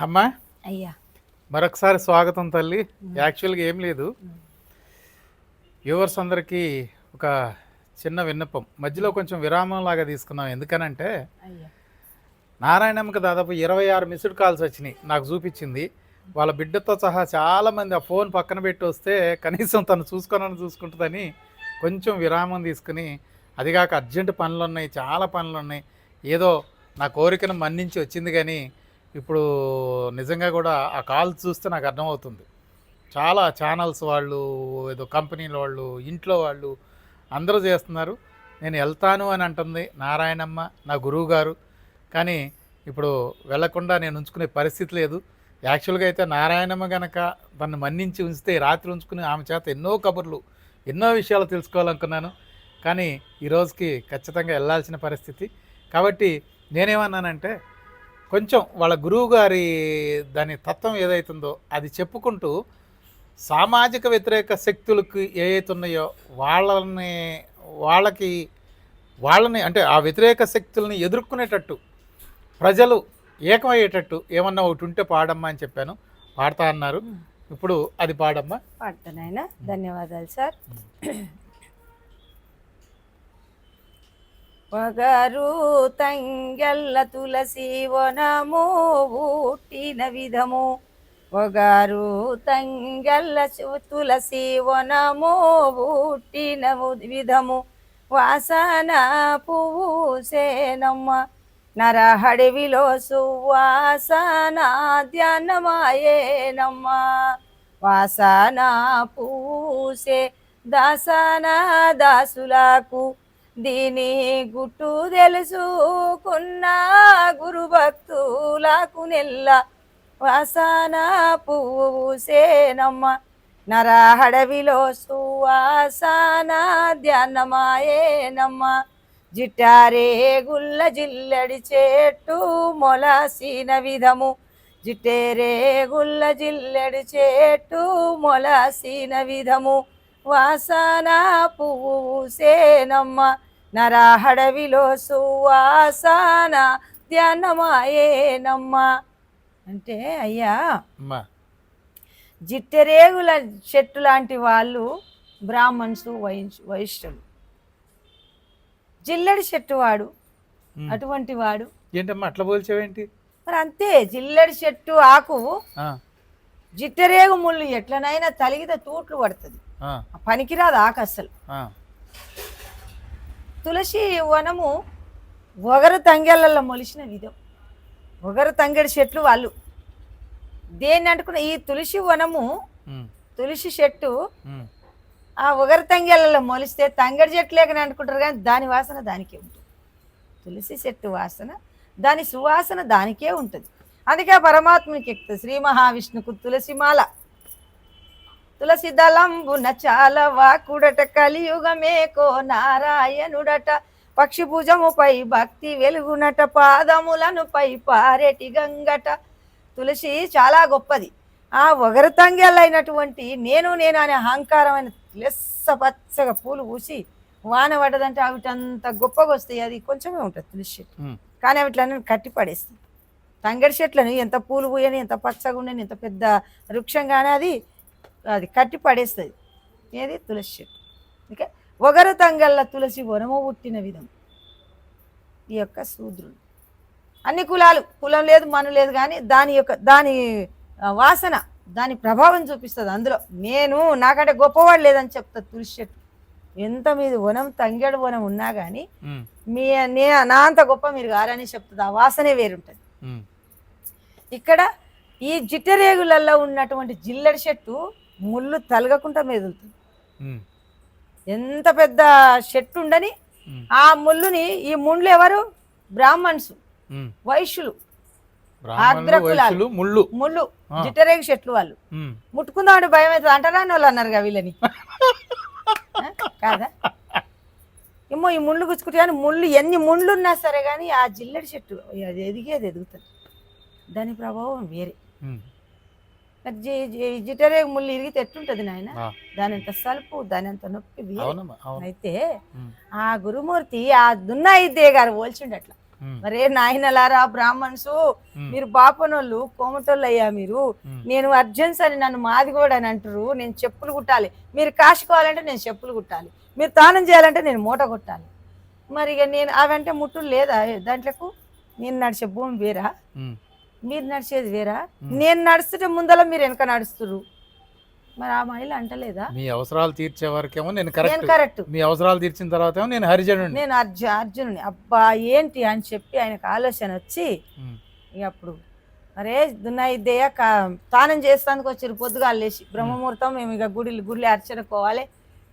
అమ్మా. అయ్యా. మరొకసారి స్వాగతం తల్లి. యాక్చువల్గా ఏం లేదు. వ్యూవర్స్ అందరికీ ఒక చిన్న విన్నపం. మధ్యలో కొంచెం విరామం లాగా తీసుకున్నాం. ఎందుకనంటే నారాయణమ్మకి దాదాపు ఇరవై ఆరు మిస్డ్ కాల్స్ వచ్చినాయి. నాకు చూపించింది. వాళ్ళ బిడ్డతో సహా చాలామంది ఆ ఫోన్ పక్కన పెట్టి వస్తే కనీసం తను చూసుకొనని చూసుకుంటుందని కొంచెం విరామం తీసుకుని అదిగాక అర్జెంట్ పనులు ఉన్నాయి చాలా పనులు ఉన్నాయి ఏదో నా కోరికను మన్నించి వచ్చింది కానీ ఇప్పుడు నిజంగా కూడా ఆ కాల్స్ చూస్తే నాకు అర్థమవుతుంది. చాలా ఛానల్స్ వాళ్ళు ఏదో కంపెనీల వాళ్ళు ఇంట్లో వాళ్ళు అందరూ చేస్తున్నారు. నేను వెళ్తాను అని అంటుంది నారాయణమ్మ నా గురువు గారు కానీ ఇప్పుడు వెళ్ళకుండా నేను ఉంచుకునే పరిస్థితి లేదు. యాక్చువల్గా అయితే నారాయణమ్మ గనక తను మన్నించి ఉంచితే రాత్రి ఉంచుకుని ఆమె చేత ఎన్నో కబుర్లు ఎన్నో విషయాలు తెలుసుకోవాలనుకున్నాను. కానీ ఈ రోజుకి ఖచ్చితంగా వెళ్ళాల్సిన పరిస్థితి. కాబట్టి నేనేమన్నానంటే కొంచెం వాళ్ళ గురువు గారి దాని తత్వం ఏదైతుందో అది చెప్పుకుంటూ సామాజిక వ్యతిరేక శక్తులకు ఏవైతే ఉన్నాయో వాళ్ళని వాళ్ళకి వాళ్ళని అంటే ఆ వ్యతిరేక శక్తుల్ని ఎదుర్కొనేటట్టు ప్రజలు ఏకమయ్యేటట్టు ఏమన్నా ఒకటి ఉంటే పాడమ్మా అని చెప్పాను. పాడతా అన్నారు. ఇప్పుడు అది పాడమ్మా. పాడతానైనా ధన్యవాదాలు సార్. పగరు తంగెల్ల తులసి వనము ఊటిన విధము. ఒగారు తంగెల్ల చు- తులసి వనము ఊటిన విధము. వాసన పువ్వు సేనమ్మ నరహడివిలో సువాసన ధ్యానమాయేనమ్మ. వాసన పూసే దాసన దాసులకు దీని గుట్టు తెలుసుకున్న గురు భక్తులకు నెల్ల వాసన పూసేనమ్మ. నరహడవిలో సువాసన ధ్యానమాయేనమ్మ. జిట్టారే గుల్ల జిల్లడి చెట్టు మొలసిన విధము. జిట్టేరే గుల్ల జిల్లడి చెట్టు మొలసిన విధము. వాసన పువ్వు పూసేనమ్మ. నరహడవిలో సువాసన ధ్యానమాయేనమ్మ అంటే అయ్యా జిట్టెరేగుల చెట్టు లాంటి వాళ్ళు బ్రాహ్మణ్స్ వైశ్ వైశ్యులు. జిల్లడి చెట్టు వాడు. అటువంటి వాడు. ఏంటమ్మా అట్లా పోల్చావేంటి? మరి అంతే జిల్లడి చెట్టు ఆకు జిట్టరేగు ముళ్ళు ఎట్లనైనా తలిగితే తూట్లు పడుతుంది. పనికిరాదు ఆకు అసలు తులసి వనము ఒగరు తంగెళ్ళల్లో మొలిచిన విధం. ఒగరు తంగెడి చెట్లు వాళ్ళు. దేన్ని అంటుకున్న ఈ తులసి వనము తులసి చెట్టు ఆ ఒగరు తంగెళ్ళలో మొలిస్తే తంగడి చెట్టు లేకని అనుకుంటారు కానీ దాని వాసన దానికే ఉంటుంది. తులసి చెట్టు వాసన దాని సువాసన దానికే ఉంటుంది. అందుకే పరమాత్మనికి ఎక్కుతుంది శ్రీ మహావిష్ణుకు తులసిమాల. తులసి దళంబున చాలా వాకుడట కలియుగమేకో నారాయణుడట. పక్షి భుజముపై భక్తి వెలుగునట పాదములను పై పారెటి గంగట. తులసి చాలా గొప్పది. ఆ ఒగరు తంగెళ్ళైనటువంటి నేను నేను అనే అహంకారమైన లెస్స పచ్చగా పూలు పూసి వాన పడ్డదంటే అవిటంత గొప్పగా వస్తాయి అది కొంచెమే ఉంటుంది తులసి చెట్టు. కానీ అవిట్లన్నీ కట్టి పడేస్తుంది తంగడి చెట్లను ఎంత పూలు పూయని ఎంత పచ్చగా ఉండని ఎంత పెద్ద వృక్షం కానీ అది అది కట్టి పడేస్తుంది. ఏది? తులసి చెట్టు. ఓకే? ఒగరు తంగళ్ళ తులసి వనము పుట్టిన విధం. ఈ యొక్క శూద్రుడు. అన్ని కులాలు కులం లేదు మను లేదు కానీ దాని యొక్క దాని వాసన దాని ప్రభావం చూపిస్తుంది అందులో. నేను నాకంటే గొప్పవాడు లేదని చెప్తుంది తులసి చెట్టు. ఎంత మీది వనం తంగేడు వనం ఉన్నా కానీ మీ నే నా అంత గొప్ప మీరు గారని చెప్తుంది. ఆ వాసనే వేరుంటుంది. ఇక్కడ ఈ జిట్టరేగులలో ఉన్నటువంటి జిల్లడి చెట్టు ముళ్ళు తలగకుండా మెదులుతుంది ఎంత పెద్ద చెట్టు ఉండని ఆ ముళ్ళుని ఈ ముండ్లు ఎవరు? బ్రాహ్మణ్స్. వైశ్యులు. ఆగ్రకులాలు. ముళ్ళు. ముళ్ళు ఆ. జిట్టరేగు చెట్లు వాళ్ళు. ముట్టుకుందామంటే భయం అవుతుంది అంటారాని వాళ్ళు అన్నారుగా వీళ్ళని? కాదా? ఏమో ఈ ముళ్ళు గుచ్చుకుంటే కానీ ముళ్ళు ఎన్ని ముళ్ళు ఉన్నా సరే కానీ ఆ జిల్లడి చెట్టు అది ఎదిగేది ఎదుగుతుంది. దాని ప్రభావం వేరే. ఉమ్, మరి జి- జి- జిటరేగు ముళ్ళు ఇరిగితే ఎట్లుంటుంది నాయన. దాని అంత సలుపు దాని అంత నొప్పి అయితే ఆ గురుమూర్తి ఆ దున్నాయిద్దే గారు పోల్చిండు అట్లా ఉమ్, మరే నాయనలారా బ్రాహ్మణ్స్ మీరు బాపనోళ్ళు కోమటోళ్ళు అయ్యా మీరు. నేను అర్జెన్స్ అని నన్ను మాదిగోడు అని అంటారు నేను చెప్పులు కుట్టాలి. మీరు కాసుకోవాలంటే నేను చెప్పులు కుట్టాలి. మీరు తానం చేయాలంటే నేను మూట కొట్టాలి. మరి ఇక నేను అవంటే ముట్టులు లేదా? దాంట్లకు? నేను నడిచే భూమి వేరా? మీరు నడిచేది వేరా. నేను నడుస్తుంటే ముందల మీరు వెనక నడుస్తురు మరి ఆ మహిళ అంటలేదా? మీ అవసరాలు తీర్చే వరకేమో నేను కరెక్ట్ కరెక్ట్ మీ అవసరాలు తీర్చిన తర్వాత ఏమో నేను హరిజనుడిని నేను అర్జు అర్జునుని అబ్బా ఏంటి అని చెప్పి ఆయనకు ఆలోచన వచ్చి ఇక అప్పుడు అరే దున్నాయిద్దయ్య కా తానం చేస్తానికి వచ్చారు పొద్దుగా లేచి. బ్రహ్మముహూర్తం మేము ఇక గుడి గుడిలో అర్చనకోవాలి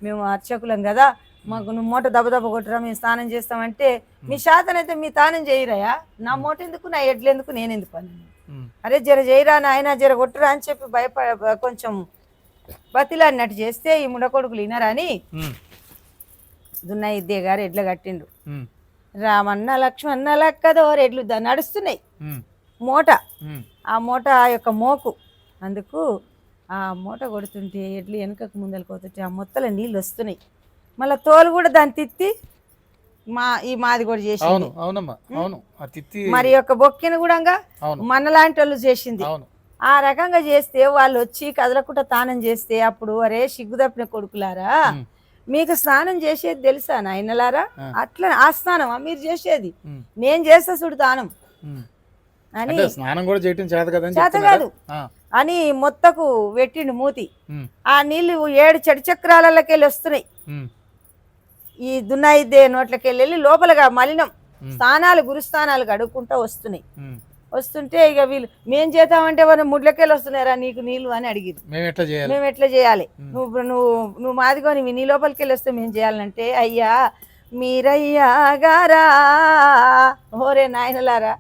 మేము అర్చకులం కదా. మాకు నువ్వు మూట దెబ్బ దెబ్బ కొట్టరా మేము స్నానం చేస్తామంటే మీ శాతనైతే మీ తానం చేయరయా నా మూట ఎందుకు నా ఎడ్లు ఎందుకు నేను ఎందుకు అని అరే జర చేయరా నాయన జర కొట్టురా అని చెప్పి భయపడ కొంచెం బతిలాడినట్టు చేస్తే ఈ ముడకొడుకులు వినరా అని ఉమ్, దున్నాయిద్దే గారు ఎడ్లు కట్టిండు రామన్న లక్ష్మణ లక్కదో ఎడ్లు నడుస్తున్నాయి. మూట. ఆ మూట యొక్క మోకు. అందుకు ఆ మూట కొడుతుంటే ఎడ్లు వెనకకు ముందరకు పోతుంటే ఆ మొత్తల నీళ్ళు వస్తున్నాయి. మళ్ళీ తోలు కూడా దాన్ని తిత్తి మా ఈ మాది కూడా అవును చేసింది అవునమ్మా అవును. ఆ తిత్తి మరి యొక్క బొక్కిన కూడా అవును. మనలాంటి వాళ్ళు చేసింది. అవును. ఆ రకంగా చేస్తే వాళ్ళు వచ్చి కదలకుండా తానం చేస్తే అప్పుడు అరే సిగ్గు తప్పిన కొడుకులారా మీకు స్నానం చేసేది తెలుసా నాయనలారా. అట్లా ఆ స్నానమా మీరు చేసేది. నేను చేస్తా చూడు తానం. అని స్నానం కూడా చేయటం చేత కదని చేత? కాదు. అని మొత్తకు పెట్టిండు మూతి. ఆ నీళ్ళు ఏడు చెడు చక్రాలకి వెళ్ళి వస్తున్నాయి ఈ దున్నాయిద్దే నోట్లకి వెళ్ళి లోపలగా మలినం స్థానాలు గురుస్థానాలు గడుక్కుంటూ వస్తున్నాయి. వస్తుంటే ఇక వీళ్ళు మేం చేద్దామంటే వాళ్ళు ముడ్లకెళ్ళి వస్తున్నారా నీకు నీళ్ళు అని అడిగింది మేము ఎట్లా చేయాలి. నువ్వు నువ్వు నువ్వు మాదిగోని నీ లోపలికి వెళ్ళి వస్తే మేము చేయాలంటే అయ్యా మీరయ్యా గారా ఓరే నాయనలారా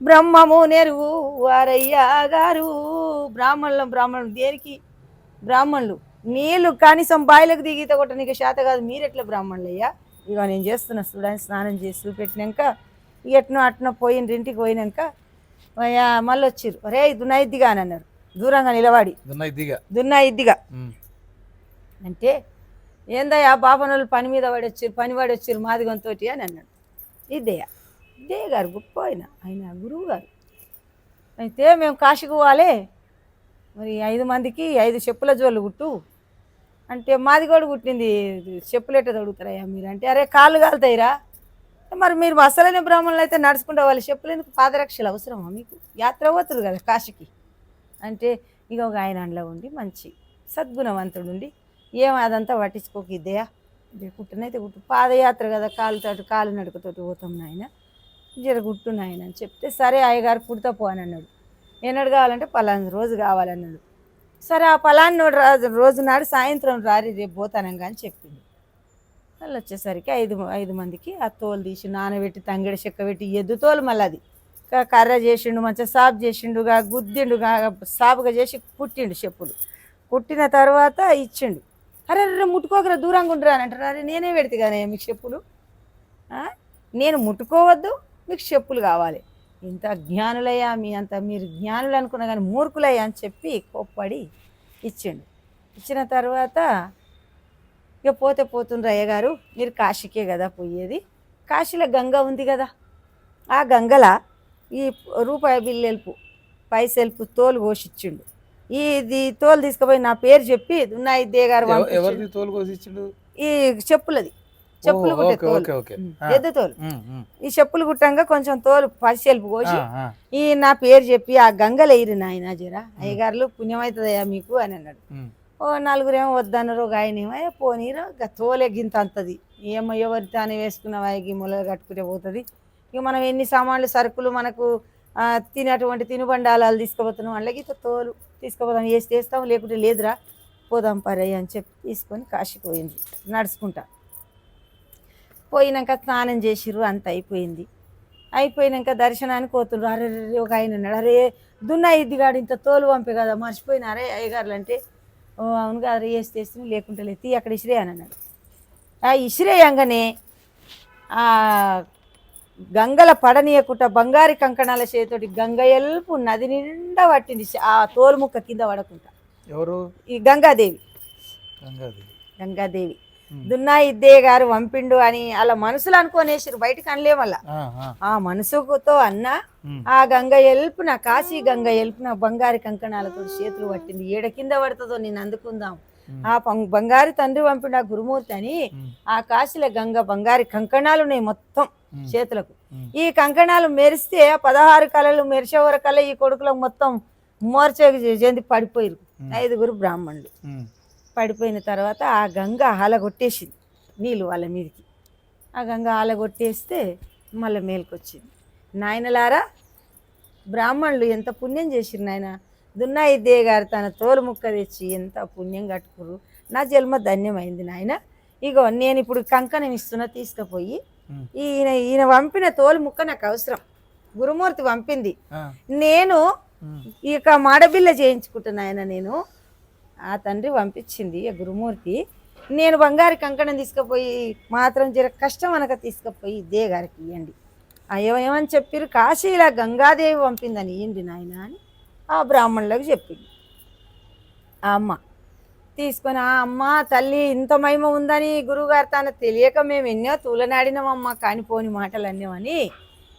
బ్రహ్మము నెరువు వారయ్యా గారు బ్రాహ్మణులు బ్రాహ్మణులు దేనికి? బ్రాహ్మణులు నీళ్ళు కనీసం బాయిలకు దిగితే కొట్ట నీకు శాత కాదు. మీరు ఎట్లా బ్రాహ్మణులు అయ్యా ఇక నేను చేస్తున్నా చూడని స్నానం చేసి చూపెట్టినాక ఎట్నో అట్నో పోయిన ఇంటికి పోయినాక అయ్యా మళ్ళీ వచ్చిర్రు. రే దునాయిద్దిగా అని అన్నారు. దూరంగా నిలబడి. దున్న ఇదిగా దున్నా ఇద్దిగా. ఉమ్, అంటే ఏందయ్యా బాబనోళ్ళు పని మీద పడి వచ్చారు పని పడి వచ్చారు మాదిగంతో అని అన్నాడు. ఇద్దయ్య ఇదే గారు గొప్ప ఆయన. ఆయన గురువు గారు. అయితే మేము కాశీకి పోవాలి. మరి ఐదు మందికి ఐదు చెప్పుల జోళ్ళు కుట్టు. అంటే మాది కూడా కుట్టింది చెప్పులు ఎట్ట తొడుగుతారయ్యా మీరు అంటే అరే కాళ్ళు కాలుతాయిరా. మరి మీరు అసలైన బ్రాహ్మణులు అయితే నడుచుకుంటే వాళ్ళు చెప్పులు ఎందుకు పాదరక్షలు అవసరమా మీకు? యాత్ర పోతురు కదా కాశీకి. అంటే ఇక ఒక ఆయన అండ్లో ఉండి మంచి సద్గుణవంతుడు ఉండి ఏం అదంతా పట్టించుకోక ఇద్దయా ఇదే కుట్టునైతే కుట్టు పాదయాత్ర కదా కాలుతోటి కాలు నడుకతోటి పోతాం నాయన. జర గుట్టు నాయన అని చెప్తే సరే అయ్యగారు కుడతా పో అని అన్నాడు. ఏనాడు కావాలంటే పలానా రోజు కావాలన్నాడు. సరే ఆ పలానా రోజు రోజు నాడు సాయంత్రం రారి రేపు పోతానంగా అని చెప్పింది. మళ్ళీ వచ్చేసరికి ఐదు ఐదు మందికి ఆ తోలు తీసి నానబెట్టి తంగిడి చెక్క పెట్టి ఎద్దు తోలు మళ్ళీ అది. కర్ర చేసిండు మంచిగా సాపు చేసిండుగా గుద్దిండుగా సాపుగా చేసి కుట్టిండు చెప్పులు. కుట్టిన తర్వాత ఇచ్చిండు. అరే అరే ముట్టుకోకరా దూరంగా ఉండరా అని అంటారు. అరే నేనే పెడితే కానీ మీకు చెప్పులు? నేను ముట్టుకోవద్దు మీకు చెప్పులు కావాలి. ఇంత జ్ఞానులయ్యా మీ అంత మీరు జ్ఞానులు అనుకున్నా కానీ మూర్ఖులయ్యా అని చెప్పి కోప్పడి ఇచ్చిండు. ఇచ్చిన తర్వాత ఇక పోతే పోతుండ్రు అయ్యగారు మీరు కాశీకే కదా పోయేది. కాశీలో గంగ ఉంది కదా ఆ గంగల ఈ రూపాయి బిల్లెల్పు పైసెల్పు తోలు కోసిచ్చిండు ఈ ఇది తోలు తీసుకుపోయి నా పేరు చెప్పి నా ఇద్దే గారు ఎవ- పంపించిండు. ఎవరిది తోలు కోసి ఇచ్చిండు ఈ చెప్పులది. చెప్పులు కుట్టే తోలు. ఎద్దు తోలు. ఈ చెప్పులు కుట్టంగా కొంచెం తోలు పసిసెల్పు ఆ, కోసి. ఈ నా పేరు చెప్పి ఆ గంగలు ఎయిరి నాయన జరా. అయ్యగారులు పుణ్యమవుతుందయ్యా మీకు అని అన్నాడు. ఓ నలుగురేమో వద్దన్నారు ఒక ఆయన ఏమో "ఏ పోనీరా తోలే గింత అంతది. ఏమో ఎవరి తానే వేసుకున్న ఈ మొలలు కట్టుకుంటే పోతుంది. ఇక మనం ఎన్ని సామాన్లు సరుకులు మనకు తినేటువంటి తినుబండాలు తీసుకుపోతున్నాం. వాళ్ళకి తోలు తీసుకుపోతాం వేసి చేస్తాం లేకుంటే లేదురా పోదాం పరయ్య అని చెప్పి తీసుకొని కాశీకి పోయింది నడుచుకుంటా. పోయినాక స్నానం చేసిర్రు అంత అయిపోయింది. అయిపోయినాక దర్శనానికి పోతుండ్రు. అరే ఒక ఆయన అన్నాడు అరే దున్నా ఇద్దిగాడు ఇంత తోలు పంపే కదా మర్చిపోయినారే అయ్యగారులు అంటే ఓ అవును కదా వేసి తెస్తుంది లేకుంటే లేదు. తీ అక్కడ ఇసిరే అని అన్నాడు. ఆ ఇసిరేయంగానే ఆ గంగల పడనీయకుట బంగారి కంకణాల చేతోటి గంగ ఎల్పు నది నిండా పట్టింది. ఆ తోలు ముక్క కింద పడకుండా. ఎవరు? ఈ గంగాదేవి. గంగాదేవి. గంగాదేవి. దున్నా ఇద్దే గారు వంపిండు అని అలా మనసులు అనుకోనేసారు బయటకు అనలే మళ్ళా. ఆ, మనసుతో అన్న ఆ గంగ ఎల్పున కాశీ గంగ ఎల్పున బంగారు కంకణాలతో చేతులు పట్టింది. ఏడ కింద పడుతుందో నేను అందుకుందాం. ఆ బంగారు తండ్రి పంపిన ఆ గురుమూర్తి అని ఆ కాశీల గంగ బంగారు కంకణాలు ఉన్నాయి మొత్తం చేతులకు. ఈ కంకణాలు మెరిస్తే పదహారు కళలు మెరిసే వరకల్లా ఈ కొడుకులకు మొత్తం మోర్చే జంతి పడిపోయారు. ఐదుగురు బ్రాహ్మణులు. పడిపోయిన తర్వాత ఆ గంగ ఆలగొట్టేసింది నీళ్ళు వాళ్ళ మీదకి. ఆ గంగ ఆలగొట్టేస్తే మళ్ళీ మేలుకొచ్చింది. నాయనలారా బ్రాహ్మణులు ఎంత పుణ్యం చేసిరు నాయన. దున్నా ఇద్దే గారు తన తోలు ముక్క తెచ్చి ఎంత పుణ్యం కట్టుకురు నా జన్మ ధన్యమైంది నాయన. ఇగో నేను ఇప్పుడు కంకణం ఇస్తున్నా తీసుకుపోయి. ఈయన ఈయన పంపిన తోలు ముక్క నాకు అవసరం. గురుమూర్తి పంపింది నేను ఇక మాడబిల్ల చేయించుకుంటున్నా ఆయన నేను. ఆ తండ్రి పంపించింది ఆ గురుమూర్తి. నేను బంగారు కంకణం తీసుకుపోయి మాత్రం జర కష్టం అనక తీసుకుపోయి ఇదే గారికి ఇవ్వండి ఏమని చెప్పారు కాశీలా గంగాదేవి పంపిందని ఇవ్వండి నాయన అని ఆ బ్రాహ్మణులకు చెప్పింది. ఆ అమ్మ తీసుకొని ఆ అమ్మ తల్లి ఇంత మహిమ ఉందని గురువుగారు తన తెలియక మేము ఎన్నో తూలనాడినామమ్మ కానిపోని మాటలు అన్నామని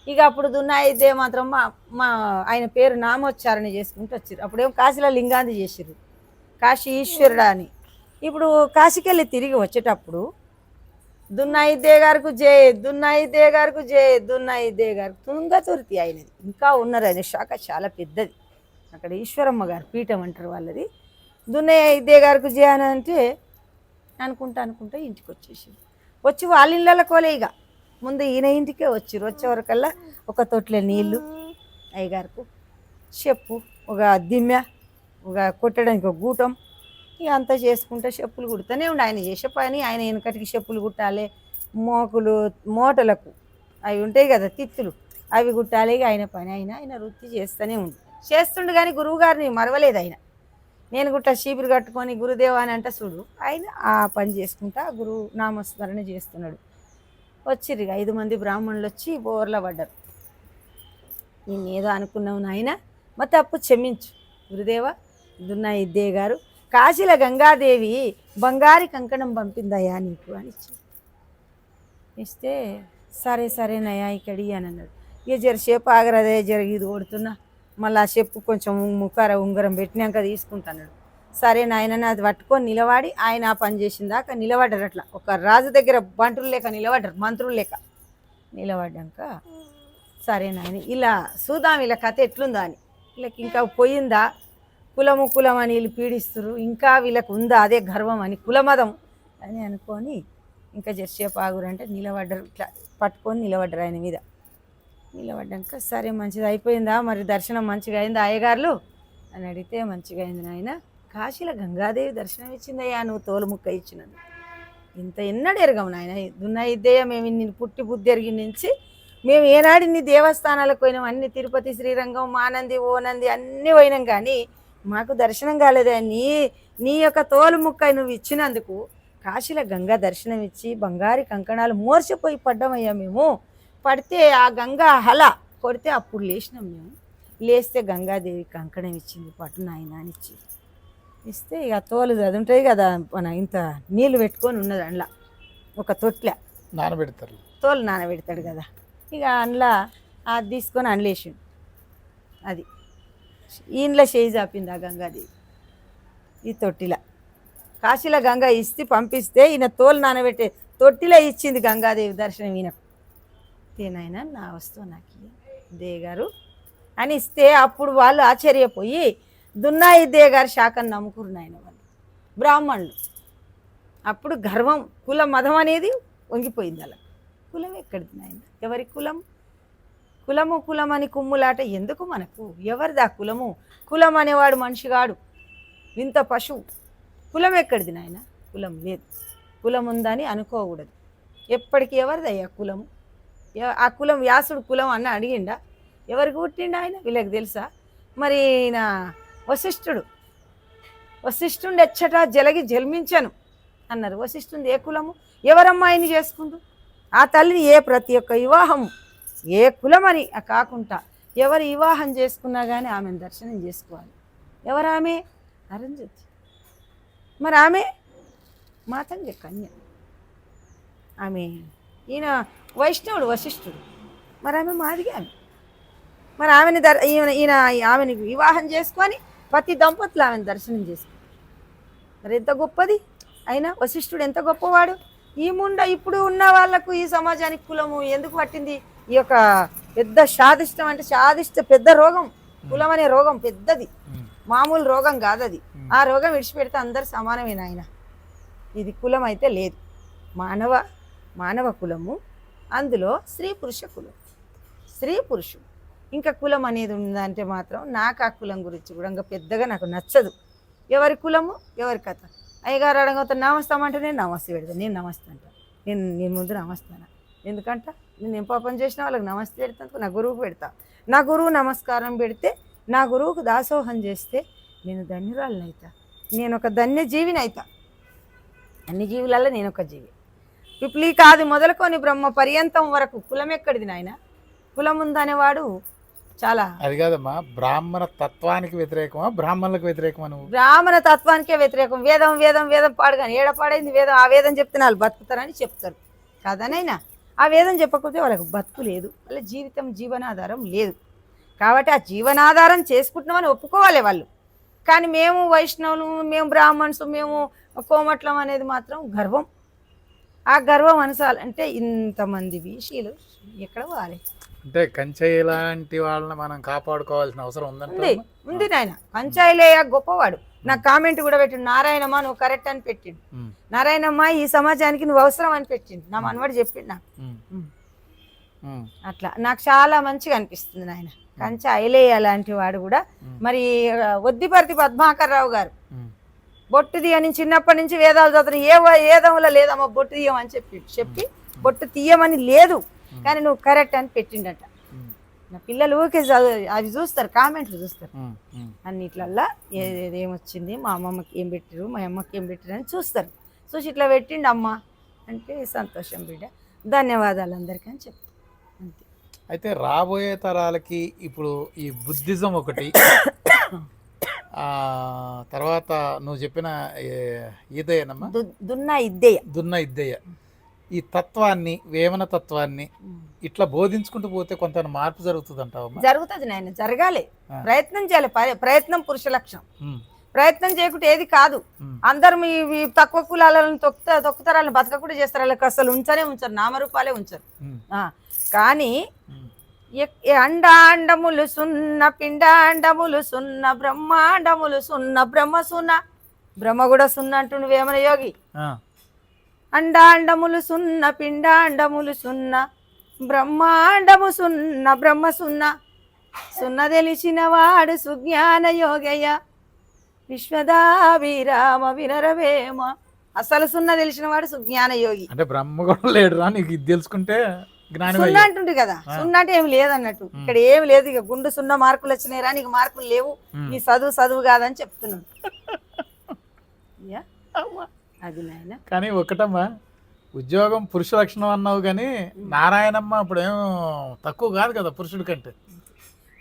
ఇక అప్పుడు దున్నాయిదే మాత్రం మా మా ఆయన పేరు నామోచ్చారణ చేసుకుంటూ వచ్చారు అప్పుడేమో కాశీలో లింగాంది చేసిర్రు. కాశీ ఈశ్వరుడా అని. ఇప్పుడు కాశీకెళ్ళి తిరిగి వచ్చేటప్పుడు దున్నాయిద్దే గారికి జే దున్నాయిద్దే గారికి జే దున్నాయిద్దే గారికి తుంగతుర్తి అయినది. ఇంకా ఉన్నారు అది శాఖ చాలా పెద్దది. అక్కడ ఈశ్వరమ్మ గారు పీఠం అంటారు వాళ్ళది. దున్నయ్య గారికి జే అని అంటే అనుకుంటా అనుకుంటా ఇంటికి వచ్చేసి వచ్చి వాళ్ళ ఇళ్ళ కోలే ఇక. ముందు ఈయన ఇంటికే వచ్చిర్రు. వచ్చేవరకల్లా ఒక తొట్ల నీళ్ళు. అయ్యగారుకు చెప్పు. ఒక దిమ్మె. కొట్టడానికి ఒక గూటం. ఇక అంతా చేసుకుంటే చెప్పులు కుడుతూనే ఉండి. ఆయన చేసే పని ఆయన వెనకటికి చెప్పులు కుట్టాలి. మోకులు మూటలకు అవి ఉంటాయి కదా తిత్తులు. అవి కుట్టాలి. ఇక ఆయన పని ఆయన ఆయన వృత్తి చేస్తూనే ఉండు. చేస్తుండు కానీ గురువు గారిని మరవలేదు ఆయన. నేను గుట్ట చీపురు కట్టుకొని గురుదేవ అని అంటే చూడు ఆయన ఆ పని చేసుకుంటా గురువు నామస్మరణ చేస్తున్నాడు. వచ్చిర్రు ఐదు మంది బ్రాహ్మణులు వచ్చి బోర్ల పడ్డారు. నేను ఏదో అనుకున్నావు నాయన మా తప్పు క్షమించు. గురుదేవ దున్నా ఇద్దే గారు. కాశీల గంగాదేవి బంగారి కంకణం పంపిందయ్యా నీకు అని ఇస్తే సరే సరేనయ్యా ఇక్కడి అని అన్నాడు. ఇక జరసేపు ఆగరాదే జరిగి ఇది కొడుతున్నా. మళ్ళీ ఆ చెప్పు కొంచెం ముఖార ఉంగరం పెట్టినాక తీసుకుంటున్నాడు. సరే నాయన అది పట్టుకొని నిలబడి ఆయన ఆ పని చేసిన దాకా నిలబడ్డారు అట్లా. ఒక రాజు దగ్గర బంటులు లేక నిలబడ్డారు మంత్రులు లేక. నిలబడ్డాక సరే నాయన ఇలా చూద్దాం ఇలా కథ ఎట్లుందా అని. వీళ్ళకి ఇంకా పోయిందా? కులము కులం అని వీళ్ళు పీడిస్తున్నారు ఇంకా వీళ్ళకి ఉందా? అదే గర్వం అని కులమదం అని అనుకొని ఇంకా జర్సేపు అంటే నిలబడ్డరు. ఇట్లా పట్టుకొని నిలబడ్డరు ఆయన మీద. నిలబడ్డాక సరే మంచిది అయిపోయిందా? మరి దర్శనం మంచిగా అయిందా అయ్యగారులు? అని అడిగితే మంచిగా అయింది నాయన. కాశీలో గంగాదేవి దర్శనం ఇచ్చిందయ్యా నువ్వు తోలు ముక్క ఇచ్చినది. ఇంత ఎన్నడు ఎరగం నాయన. దున్న ఇద్దయ్యా మేము ఇన్ని పుట్టి బుద్ధి ఎరిగి నుంచి మేము ఏనాడు ఇన్ని దేవస్థానాలకు పోయినాం అన్ని తిరుపతి శ్రీరంగం మానంది ఓనంది అన్నీ పోయినాం కానీ మాకు దర్శనం కాలేదే. నీ నీ యొక్క తోలు ముక్క నువ్వు ఇచ్చినందుకు కాశీలో గంగా దర్శనం ఇచ్చి బంగారు కంకణాలు మోర్చిపోయి పడ్డామయ్యా మేము. పడితే ఆ గంగా హల కొడితే అప్పుడు లేచినాం మేము. లేస్తే గంగాదేవి కంకణం ఇచ్చింది పట్టు నాయన అని ఇచ్చి ఇస్తే ఇక తోలు అది ఉంటుంది కదా మన ఇంత నీళ్ళు పెట్టుకొని ఉన్నది అందులో ఒక తొట్ల. నానబెడతారు. తోలు నానబెడతాడు కదా. ఇక అందులో అది తీసుకొని అండ్లేసిండు అది. ఈయనలో చేయి చాపింది ఆ గంగాదేవి. ఈ తొట్టిల. కాశీల గంగ ఇస్తే పంపిస్తే ఈయన తోలు నానబెట్టే తొట్టిలో ఇచ్చింది గంగాదేవి దర్శనం ఈయనకు తేనాయన నా వస్తువు నాకు దేగారు అని ఇస్తే అప్పుడు వాళ్ళు ఆశ్చర్యపోయి దున్నాయి దేగారు శాఖను నమ్ముకురు నాయన వాళ్ళు. బ్రాహ్మణులు. అప్పుడు గర్వం కుల మతం అనేది వంగిపోయింది అలా కులం ఎక్కడిది నాయన? ఎవరి కులం? కులము కులం అని కుమ్ములాట. ఎందుకు మనకు? ఎవరిదా కులము? కులం అనేవాడు మనిషి కాడు వింత పశువు. కులం ఎక్కడిది నాయన? కులం లేదు. కులం ఉందని అనుకోకూడదు. ఎప్పటికీ ఎవరిదయ్యా కులము? ఆ కులం వ్యాసుడు కులం అన్న అడిగిండా? ఎవరికి పుట్టిండు ఆయన? వీళ్ళకి తెలుసా? మరి ఈయన వశిష్ఠుడు. వశిష్ఠుండి ఎచ్చట జలగి జన్మించను అన్నారు. వశిష్ఠుంది ఏ కులము? ఎవరమ్మాయిని చేసుకుంటూ ఆ తల్లిని ఏ ప్రతి ఒక్క వివాహము? ఏ కులమని కాకుండా ఎవరు వివాహం చేసుకున్నా కానీ ఆమెను దర్శనం చేసుకోవాలి. ఎవరు ఆమె? అరుంధతి. మరి ఆమె? మాతంగ కన్య. ఆమె ఈయన వైష్ణవుడు వశిష్ఠుడు. మరి ఆమె మాదిగా ఆమె. మరి ఆమెని దర్ ఈయన ఈయన ఆమెని వివాహం చేసుకొని ప్రతి దంపతులు ఆమెను దర్శనం చేసుకుని మరి ఎంత గొప్పది? అయినా వశిష్ఠుడు ఎంత గొప్పవాడు? ఈ ముండ ఇప్పుడు ఉన్న వాళ్ళకు ఈ సమాజానికి కులము ఎందుకు పట్టింది? ఈ యొక్క పెద్ద షాదిష్టం అంటే షాదిష్ట పెద్ద రోగం కులం అనే రోగం పెద్దది. మామూలు రోగం కాదు అది ఆ రోగం విడిచిపెడితే అందరు సమానమైన ఆయన ఇది కులం అయితే లేదు. మానవ మానవ కులము అందులో స్త్రీ పురుష కులం. స్త్రీ పురుషుడు. ఇంకా కులం అనేది ఉందంటే మాత్రం నాకు ఆ కులం గురించి కూడా ఇంకా పెద్దగా నాకు నచ్చదు. ఎవరి కులము ఎవరి కథ. అయ్యగారు అడగతా నమస్తామంటే నేను నమస్తే పెడతాను నేను నమస్తే అంట నేను నేను ముందు నమస్తాను? ఎందుకంట నేను ఏం పాపం చేసిన వాళ్ళకి నమస్తే పెడతాను నా గురువుకు పెడతా. నా గురువు నమస్కారం పెడితే నా గురువుకు దాసోహం చేస్తే నేను ధన్యురాలని అవుతా నేను ఒక ధన్య జీవిని అవుతా అన్ని జీవులలో నేను ఒక జీవి. పిప్లీ కాదు మొదలుకొని బ్రహ్మ పర్యంతం వరకు కులం ఎక్కడిది నాయన? కులం ఉందనేవాడు చాలా అది కాదమ్మా బ్రాహ్మణ తత్వానికి వ్యతిరేకమా బ్రాహ్మణులకు వ్యతిరేకమా నువ్వు? బ్రాహ్మణ తత్వానికే వ్యతిరేకం. వేదం వేదం వేదం పాడుగాని ఏడ పాడైంది? వేదం ఆ వేదం చెప్తే వాళ్ళు బతుకుతారని చెప్తారు. కాదనైనా ఆ వేదం చెప్పకపోతే వాళ్ళకి బతుకు లేదు. వాళ్ళ జీవితం జీవనాధారం లేదు. కాబట్టి ఆ జీవనాధారం చేసుకుంటున్నామని ఒప్పుకోవాలి వాళ్ళు. కానీ మేము వైష్ణవులు మేము బ్రాహ్మణ్స్ మేము కోమట్లం అనేది మాత్రం గర్వం. ఆ గర్వం అనసాలంటే ఇంతమంది వీషీలు ఎక్కడ పోవాలి? అంటే కంచెయ్య లాంటి వాళ్ళని మనం కాపాడుకోవాల్సిన అవసరం ఉంది. ఉంది నాయన. పంచాయిలేయ గొప్పవాడు. నా కామెంట్ కూడా పెట్టిండు. నారాయణమ్మ నువ్వు కరెక్ట్ అని పెట్టిండు. నారాయణమ్మ ఈ సమాజానికి నువ్వు అవసరం అని పెట్టిండు. నా మనవాడు చెప్పిండు నాకు. అట్లా. నాకు చాలా మంచిగా అనిపిస్తుంది నాయన. కంచ ఐలేయ లాంటి వాడు కూడా. మరి వద్దిపర్తి పద్మాకర్ రావు గారు బొట్టు తీయని చిన్నప్పటి నుంచి వేదాలు చదువుతున్న ఏ ఏదములో లేదమ్మా బొట్టు తీయమని చెప్పి చెప్పి బొట్టు తీయమని లేదు. కానీ నువ్వు కరెక్ట్ అని పెట్టిండట. నా పిల్లలు ఊరికే చదువు అవి చూస్తారు కామెంట్లు చూస్తారు. అన్నిట్లల్లా ఏమొచ్చింది మా అమ్మమ్మకి ఏం పెట్టారు మా అమ్మకి ఏం పెట్టారు అని చూస్తారు. చూసి ఇట్లా పెట్టిండు అమ్మ. అంటే సంతోషం బిడ్డ. ధన్యవాదాలు అందరికీ అని చెప్తాను అంతే. అయితే రాబోయే తరాలకి ఇప్పుడు ఈ బుద్ధిజం ఒకటి. తర్వాత నువ్వు చెప్పిన ఇదేనమ్మా దున్నా ఇద్దేయ దున్న ఇద్దయ్య. ఈ తత్వాన్ని వేమన తత్వాన్ని ఇట్లా బోధించుకుంటూ పోతే కొంత మార్పు జరుగుతుంది అంటావమ్మా జరుగుతుంది నాయన జరగాలి. ప్రయత్నం చేయాలి. పరి- ప్రయత్నం పురుష లక్షణం. ఉమ్, ప్రయత్నం చేయకుంటే ఏది కాదు. అందరు మీ తక్కువ కులాలను తొక్కుతా తొక్కుతారు వాళ్ళని బతకకుండా చేస్తారు. వాళ్ళకి అసలు ఉంచనే ఉంచరు నామరూపాలే ఉంచరు. కానీ అండాండములు సున్న పిండాండములు సున్న బ్రహ్మాండములు సున్న బ్రహ్మ సున్న. బ్రహ్మ కూడా సున్న అంటుండు వేమన యోగి. అండాండములు సున్న పిండాండములు సున్న బ్రహ్మాండము సున్న బ్రహ్మ సున్న. సున్న తెలిసిన వాడు సుజ్ఞాన యోగయ్య. విశ్వదాభిరామ వినరవేమ. అసలు సున్న తెలిసిన వాడు సుజ్ఞాన యోగి. అంటే బ్రహ్మ కూడా లేడురా నీకు ఇది తెలుసుకుంటే సున్నా అంటుండే కదా. సున్నా అంటే ఏమి లేదన్నట్టు. ఇక్కడ ఏమి లేదు ఇక గుండు సున్నా మార్కులు వచ్చినాయిరా నీకు మార్కులు లేవు. నీ చదువు చదువు కాదని చెప్తున్నాడు యా? అది నాయన. కానీ ఒకటమ్మా ఉద్యోగం పురుష లక్షణం అన్నావు కానీ నారాయణమ్మ ఇప్పుడు ఏం తక్కువ కాదు కదా పురుషుడి కంటే.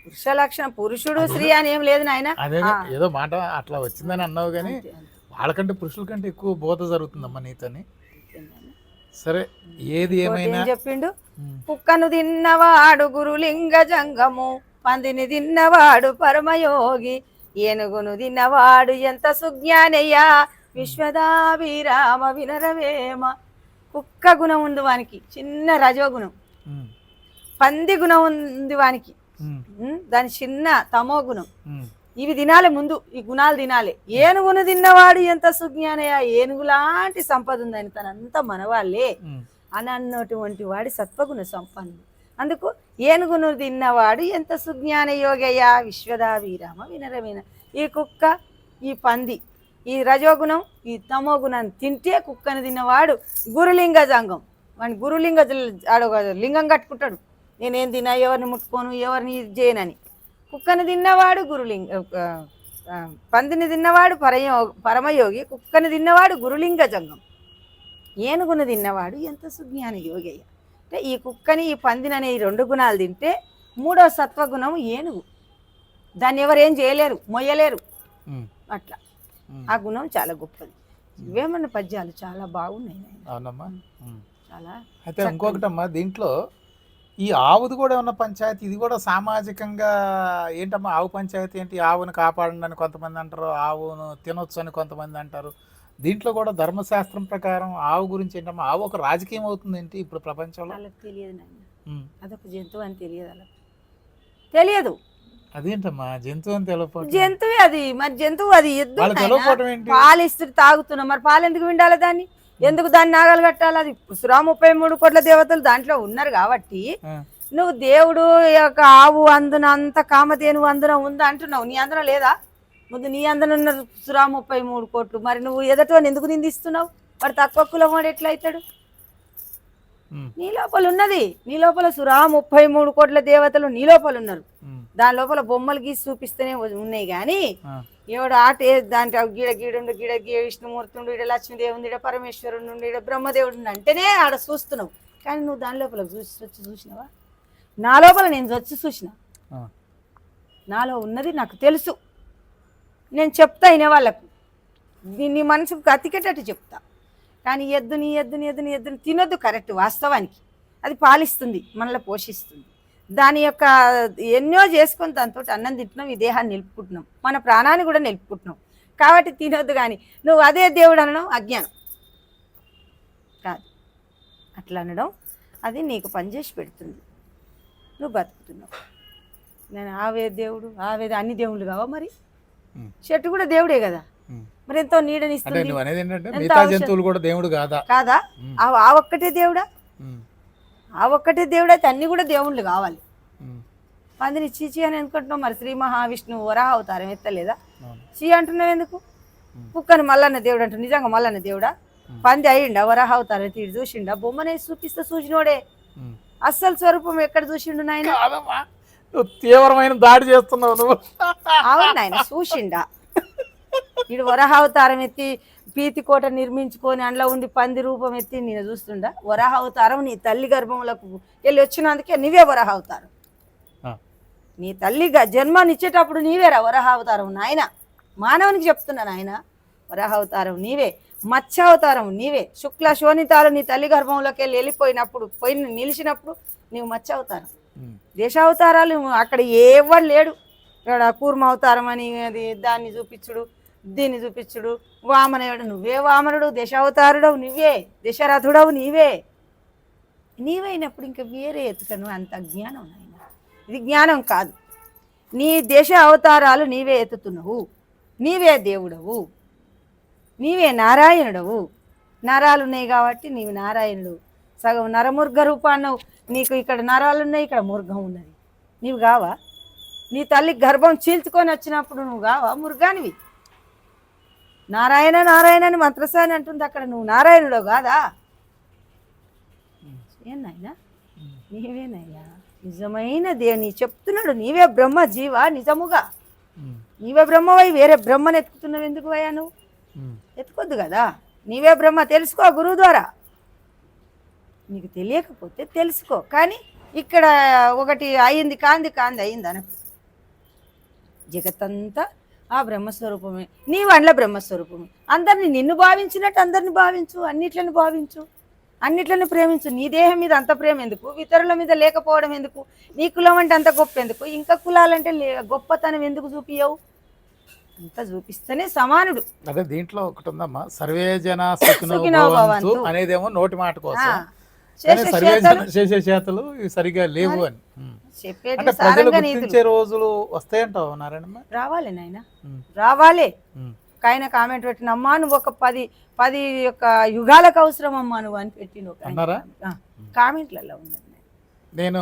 పురుష లక్షణం పురుషుడు స్త్రీ అని ఏం లేదు నాయన. అదే ఏదో మాట అట్లా వచ్చిందని అన్నావు కానీ వాళ్ళకంటే పురుషుల కంటే ఎక్కువ బోధ జరుగుతుందమ్మా నీతోని. సరే ఏది ఏమైనా చెప్పిండు? కుక్కను తిన్నవాడు గురులింగ జంగము పందిని తిన్నవాడు పరమయోగి ఏనుగును తిన్నవాడు ఎంత సుజ్ఞానయ్యా విశ్వదాభిరామ వినరవేమ. కుక్క గుణం ఉంది వానికి చిన్న రజోగుణం. పంది గుణం ఉంది వానికి దాని చిన్న తమో గుణం. ఇవి తినాలి ముందు ఈ గుణాలు తినాలి. ఏనుగును తిన్నవాడు ఎంత సుజ్ఞానయ్యా? ఏనుగు లాంటి సంపద ఉందని తనంతా మనవాళ్ళే. అని అన్నటువంటి వాడి సత్వగుణ సంపన్నుడు అందుకు ఏనుగును తిన్నవాడు ఎంత సుజ్ఞాన యోగయ్య? విశ్వదాభిరామ వినరవిన ఈ కుక్క ఈ పంది ఈ రజోగుణం ఈ తమో గుణాన్ని తింటే కుక్కను తిన్నవాడు గురులింగ జంగం. వాడిని గురులింగ లింగం కట్టుకుంటాడు. నేనేం తినా ఎవరిని ముట్టుకోను ఎవరిని ఇది చేయనని. కుక్కను తిన్నవాడు గురులింగ పందిని తిన్నవాడు పరయో పరమయోగి కుక్కను తిన్నవాడు గురులింగ జంగం. ఏనుగును తిన్నవాడు ఎంత సుజ్ఞాన యోగయ్య అంటే ఈ కుక్కని ఈ పందిని అనే ఈ రెండు గుణాలు తింటే మూడో సత్వగుణం ఏనుగు. దాన్ని ఎవరు ఏం చేయలేరు మొయ్యలేరు. అట్లా. ఆ గుణం చాలా గొప్పది. ఇవేమన్న పద్యాలు చాలా బాగున్నాయి. అవునమ్మా. చాలా అయితే ఇంకొకటమ్మా దీంట్లో ఈ ఆవుది కూడా ఉన్న పంచాయతీ? ఇది కూడా సామాజికంగా ఏంటమ్మా ఆవు పంచాయతీ ఏంటి? ఆవును కాపాడండి అని కొంతమంది అంటారు ఆవును తినొచ్చు అని కొంతమంది అంటారు. దీంట్లో కూడా ధర్మశాస్త్రం ప్రకారం ఆవు గురించి ఏంటమ్మా ఆవు ఒక రాజకీయం అవుతుంది ఏంటి ఇప్పుడు ప్రపంచంలో? తెలియదు. అదొక జంతువు అని తెలియదు వాళ్ళకి. తెలియదు. అదేంటమ్మా? జంతువు అని జంతువే అది. మరి జంతువు అది ఎద్దు వాళ్ళు నాయనా. తెలియకపోవటం ఏంటి? పాలు ఇస్తుంది తాగుతున్నాం. మరి పాలు ఎందుకు విండాలి దాన్ని? ఎందుకు దాన్ని నాగలు కట్టాలి? అది సురా ముప్పై మూడు కోట్ల దేవతలు దాంట్లో ఉన్నారు కాబట్టి నువ్వు దేవుడు యొక్క ఆవు అందున అంత కామధేను అందున ఉందా అంటున్నావు. నీ అందున లేదా? ముందు నీ అందున ఉన్న సురా ముప్పై మూడు కోట్లు. మరి నువ్వు ఎదటోని ఎందుకు నిందిస్తున్నావు? మరి తక్కువ కులం వాడు ఎట్లా అవుతాడు ఉమ్, నీ లోపల ఉన్నది. నీ లోపల సురా ముప్పై మూడు కోట్ల దేవతలు నీ లోపల ఉన్నారు. దాని లోపల బొమ్మలు గీసి చూపిస్తేనే ఉన్నాయి కానీ ఎవడు ఆట ఏ- దాంట్లో గీడ గీడుండు గీడ గీడ విష్ణుమూర్తుండు ఈడ లక్ష్మీదేవుంది ఈడ పరమేశ్వరుడు ఈడ బ్రహ్మదేవుడు అంటేనే ఆడ చూస్తున్నావు. కానీ నువ్వు దాని లోపల చూసి వచ్చి చూసినావా? నా లోపల నేను వచ్చి చూసిన. నాలో ఉన్నది నాకు తెలుసు. నేను చెప్తా అయిన వాళ్ళకు. నీ మనసుకు అతికెటట్టు చెప్తా. కానీ ఎద్దు నీ ఎద్దు నీ ఎద్దు నీ ఎద్దుని తినొద్దు కరెక్ట్ వాస్తవానికి. అది పాలిస్తుంది మనలో పోషిస్తుంది. దాని యొక్క ఎన్నో చేసుకొని దాంతో అన్నం తింటున్నాం ఈ దేహాన్ని నిలుపుకుంటున్నాం. మన ప్రాణాన్ని కూడా నిలుపుకుంటున్నాం. కాబట్టి తినొద్దు కానీ నువ్వు అదే దేవుడు అనడం అజ్ఞానం. కాదు. అట్లా అనడం అది నీకు పనిచేసి పెడుతుంది. నువ్వు బతుకుతున్నావు. నేను ఆవే దేవుడు ఆవే అన్ని దేవుళ్ళు కావా మరి? చెట్టు కూడా దేవుడే కదా. మరి ఎంతో నీడనిస్తుంది. కాదా? ఆ ఒక్కటే దేవుడా? ఆ ఒక్కటే దేవుడు అయితే అన్ని కూడా దేవుళ్ళు కావాలి. ఉమ్, పందిని చీచి అని అనుకుంటున్నావు మరి శ్రీ మహావిష్ణువు వరాహ అవతారం ఎత్తలేదా. చీ అంటున్నావు ఎందుకు? కుక్కని మల్లన్న దేవుడు అంటు నిజంగా మల్లన్న దేవుడా? పంది అయ్యిండా వరాహ అవతారం ఎత్తి ఇటు చూసిండా? బొమ్మనే చూపిస్తే చూసినోడే. అస్సలు స్వరూపం ఎక్కడ చూసిండు నాయన? తీవ్రమైన దాడి చేస్తున్నావు నువ్వు. అవును నాయన చూసిండా వరాహ అవతారం ఎత్తి పీతి కోట నిర్మించుకొని అందులో ఉండి పంది రూపం ఎత్తి నేను చూస్తుండా. వరాహ అవతారం నీ తల్లి గర్భంలోకి వెళ్ళి వచ్చినందుకే నీవే వరాహ అవతారం. నీ తల్లి గ- జన్మనిచ్చేటప్పుడు నీవేరా వరాహ అవతారం? నాయన మానవునికి చెప్తున్నా నాయన వరాహ అవతారం నీవే మత్స్య అవతారం నీవే. శుక్ల శోణితాలు నీ తల్లి గర్భంలోకి వెళ్ళి వెళ్ళిపోయినప్పుడు పోయి నిలిచినప్పుడు నీవు మత్స్య అవతారం. దేశావతారాలు అక్కడ ఎవడు లేడు. ఇక్కడ కూర్మ అవతారం అని అది దాన్ని చూపించుడు. దీన్ని చూపించుడు. వామనుడు నువ్వే వామనుడు దశావతారుడవు నువ్వే దశరథుడవు నీవే. నీవైనప్పుడు ఇంకా వేరే ఎత్తుకను అంత జ్ఞానం నాయన. ఇది జ్ఞానం కాదు. నీ దేశ అవతారాలు నీవే ఎత్తుతున్నావు. నీవే దేవుడవు. నీవే నారాయణుడవు. నరాలు ఉన్నాయి కాబట్టి నీవు నారాయణుడు. సగం నరముర్గ రూపాన్నవు. నీకు ఇక్కడ నరాలు ఉన్నాయి ఇక్కడ ముర్గం ఉన్నది. నీవు కావా నీ తల్లి గర్భం చీల్చుకొని వచ్చినప్పుడు నువ్వు కావా మురుగానివి. నారాయణ నారాయణ అని మంత్రసాని అంటుంది అక్కడ. నువ్వు నారాయణుడు కాదా? ఏనాయనా నీవేనయ్యా నిజమైన దేవుని చెప్తున్నాడు నీవే బ్రహ్మ జీవ నిజముగా. నీవే బ్రహ్మవై వేరే బ్రహ్మను ఎత్తుకుతున్నావు ఎందుకు అయ్యా నువ్వు? ఎత్తుకోద్దు కదా. నీవే బ్రహ్మ తెలుసుకో గురువు ద్వారా. నీకు తెలియకపోతే తెలుసుకో. కానీ ఇక్కడ ఒకటి అయింది కాంది కాంది అయింది అనకు. జగత్తంతా ఆ బ్రహ్మస్వరూపమే. నీ వండ్ల బ్రహ్మస్వరూపమే. అందరిని నిన్ను భావించినట్టు అందరిని భావించు అన్నిట్లను భావించు అన్నిట్లను ప్రేమించు. నీ దేహం మీద అంత ప్రేమ ఎందుకు? ఇతరుల మీద లేకపోవడం ఎందుకు? నీ కులం అంటే అంత గొప్ప ఎందుకు? ఇంకా కులాలంటే లే- గొప్పతనం ఎందుకు చూపియవు అంత చూపిస్తేనే సమానుడు. అదే దీంట్లో ఒకటి ఉందమ్మా సర్వే జన. అనేదేమో నోటి మాట కోసం. చేసే చేతలు. ఇవి సరిగా లేవు అని. అంటే ప్రజలు గుర్తించే రోజులు వస్తాయంటావు నారాయణమ్మ? రావాలి నాయన. రావాలి. ఆయన కామెంట్ పెట్టిన అమ్మా నువ్వు ఒక పది పది యొక్క యుగాలకు అవసరం అమ్మా నువ్వు అని పెట్టిన అన్నారా? కామెంట్లలో ఉన్నది. నేను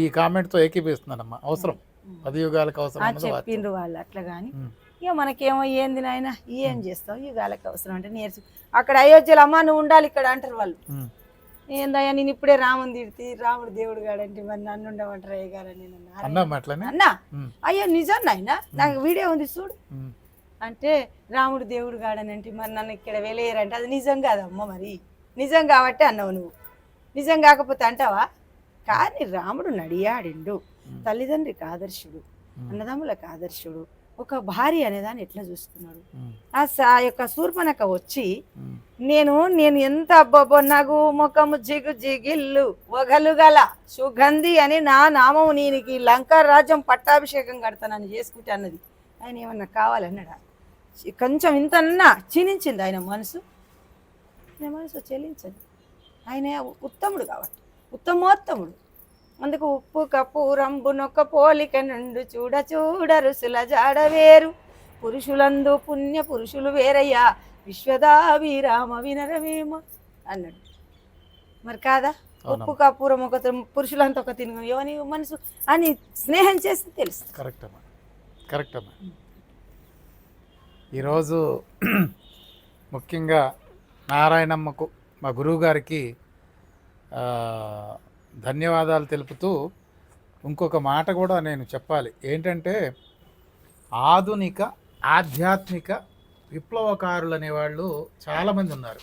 ఈ కామెంట్తో ఏకీపిస్తున్నానమ్మా అవసరం పది యుగాలకు అవసరం. చెప్పిండ్రు వాళ్ళు అట్లా కానీ ఇక మనకేమో ఏంది నాయన? ఏం చేస్తావు? యుగాలకు అవసరం అంటే నేర్చు. అక్కడ అయోధ్యలో అమ్మా నువ్వు ఉండాలి ఇక్కడ అంటారు వాళ్ళు. ఏందయ్యా నేను ఇప్పుడే రాముని తిడితే రాముడు దేవుడు గాడంటే మరి నన్ను ఉండమంటారు అయ్య గారు నేను అన్నా. అయ్యో నిజం నాయన? నాకు వీడియో ఉంది చూడు. అంటే రాముడు దేవుడు గాడనంటే మరి నన్ను ఇక్కడ వెలేయరంటే అది నిజం కాదమ్మ మరి. నిజం కాబట్టి అన్నావు నువ్వు. నిజం కాకపోతే అంటావా? కానీ రాముడు నడియాడిండు. తల్లిదండ్రికి ఆదర్శుడు అన్నదమ్ములకు ఆదర్శుడు ఒక భార్య అనేదాన్ని ఎట్లా చూసుకున్నాడు? ఆ యొక్క శూర్పణక వచ్చి నేను నేను ఎంత అబ్బబ్బో నాకు ముఖము జిగు జిగిల్లు ఒగలు గల సుగంధి అని నా నామము నేనికి లంకా రాజ్యం పట్టాభిషేకం కడతానని చేసుకుంటే అన్నది. ఆయన ఏమన్నా కావాలన్నాడా? కొంచెం ఇంతన్నా క్షీణించింది ఆయన మనసు. ఆయన మనసు చెల్లించదు. ఆయన ఉత్తముడు కాబట్టి ఉత్తమోత్తముడు. అందుకు ఉప్పు కప్పు రంబు నొక్క పోలిక నుండు చూడ చూడ రుసుల జాడ వేరు. పురుషులందు పుణ్య పురుషులు వేరయ్యా. విశ్వదాభిరామ వినరమేమ అన్నాడు. మరి కాదా? ఉప్పు కప్పురం ఒక పురుషులంతా ఒక తిను ఎవని మనసు అని స్నేహం చేస్తే తెలుస్తుంది. కరెక్ట్ అమ్మా కరెక్ట్ అమ్మా ఈరోజు ముఖ్యంగా నారాయణమ్మకు మా గురువు గారికి ఆ, ధన్యవాదాలు తెలుపుతూ ఇంకొక మాట కూడా నేను చెప్పాలి. ఏంటంటే ఆధునిక ఆధ్యాత్మిక విప్లవకారులు అనేవాళ్ళు చాలామంది ఉన్నారు.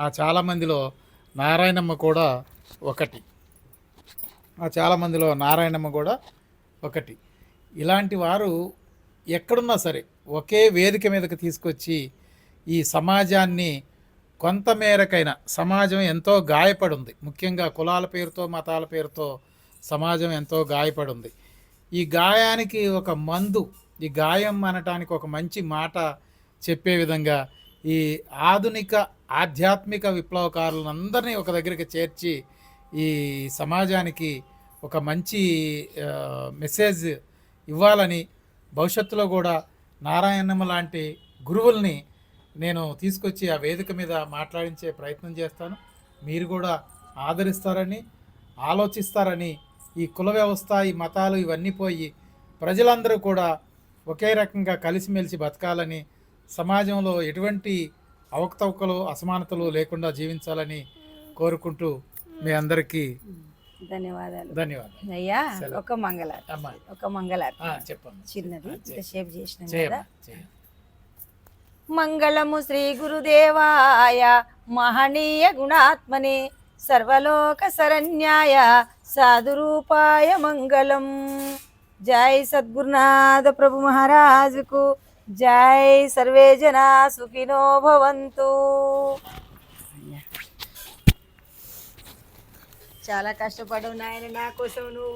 ఆ చాలామందిలో నారాయణమ్మ కూడా ఒకటి. ఆ చాలామందిలో నారాయణమ్మ కూడా ఒకటి. ఇలాంటి వారు ఎక్కడున్నా సరే ఒకే వేదిక మీదకి తీసుకొచ్చి ఈ సమాజాన్ని కొంతమేరకైనా సమాజం ఎంతో గాయపడుంది. ముఖ్యంగా కులాల పేరుతో మతాల పేరుతో సమాజం ఎంతో గాయపడుంది. ఈ గాయానికి ఒక మందు ఈ గాయం అనటానికి ఒక మంచి మాట చెప్పే విధంగా ఈ ఆధునిక ఆధ్యాత్మిక విప్లవకారులందరినీ ఒక దగ్గరికి చేర్చి ఈ సమాజానికి ఒక మంచి మెసేజ్ ఇవ్వాలని భవిష్యత్తులో కూడా నారాయణమ్మ లాంటి గురువుల్ని నేను తీసుకొచ్చి ఆ వేదిక మీద మాట్లాడించే ప్రయత్నం చేస్తాను. మీరు కూడా ఆదరిస్తారని ఆలోచిస్తారని ఈ కుల వ్యవస్థ ఈ మతాలు ఇవన్నీ పోయి ప్రజలందరూ కూడా ఒకే రకంగా కలిసిమెలిసి బతకాలని సమాజంలో ఎటువంటి అవకతవకలు అసమానతలు లేకుండా జీవించాలని కోరుకుంటూ మీ అందరికీ ధన్యవాదాలు. ధన్యవాదాలు. అయ్యా. ఒక అమ్మా. ఒక మంగళారతి. ఆ, చెప్పండి చిన్నది. ఇంతసేపు చేసినాం మంగళము శ్రీ గురుదేవాయ మహనీయ గుణాత్మనే సర్వలోక శరణ్యాయ సాధురూపాయ మంగళం. జై సద్గురునాథ ప్రభు మహారాజుకు జై సర్వే జనా సుఖినో భవంతు. చాలా కష్టపడవు నాయన నా కోసం నువ్వు